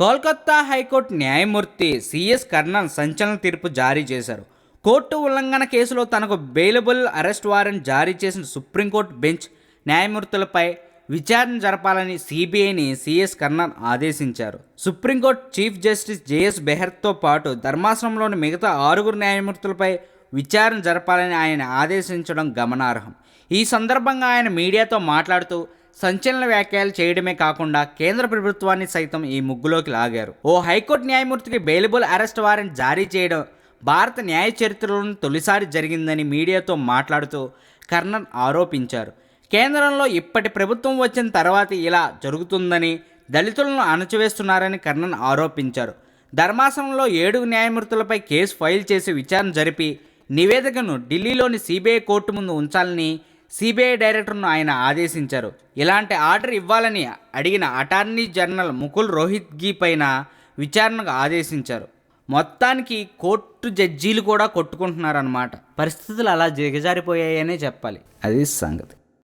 Kolkata high court న్యాయమూర్తి CS Karnan సంచలన తీర్పు జారీ చేశారు. కోర్టు ఉల్లంఘన కేసులో తనకు బెయిలబుల్ అరెస్ట్ వారెంట్ జారీ చేసిన సుప్రీంకోర్టు బెంచ్ న్యాయమూర్తులపై విచారణ జరపాలని సిబిఐని సిఎస్ కర్ణన్ ఆదేశించారు. Supreme court chief justice J S బెహర్తో పాటు ధర్మాసనంలోని మిగతా ఆరుగురు న్యాయమూర్తులపై విచారణ జరపాలని ఆయన ఆదేశించడం గమనార్హం. ఈ సందర్భంగా ఆయన మీడియాతో మాట్లాడుతూ సంచలన వ్యాఖ్యలు చేయడమే కాకుండా కేంద్ర ప్రభుత్వాన్ని సైతం ఈ ముగ్గులోకి లాగారు. ఓ హైకోర్టు న్యాయమూర్తికి బెయిలబుల్ అరెస్ట్ వారెంట్ జారీ చేయడం భారత న్యాయ చరిత్రలోని తొలిసారి జరిగిందని మీడియాతో మాట్లాడుతూ కర్ణన్ ఆరోపించారు. కేంద్రంలో ఇప్పటి ప్రభుత్వం వచ్చిన తర్వాత ఇలా జరుగుతుందని దళితులను అణచివేస్తున్నారని కర్ణన్ ఆరోపించారు. ధర్మాసనంలో ఏడు న్యాయమూర్తులపై కేసు ఫైల్ చేసి విచారణ జరిపి నివేదికను ఢిల్లీలోని సిబిఐ కోర్టు ముందు ఉంచాలని సిబిఐ డైరెక్టర్ను ఆయన ఆదేశించారు. ఇలాంటి ఆర్డర్ ఇవ్వాలని అడిగిన అటార్నీ జనరల్ ముకుల్ రోహిత్గీ పైన విచారణకు ఆదేశించారు. మొత్తానికి కోర్టు జడ్జీలు కూడా కొట్టుకుంటున్నారన్నమాట. పరిస్థితులు అలా దిగజారిపోయాయనే చెప్పాలి. అది సంగతి.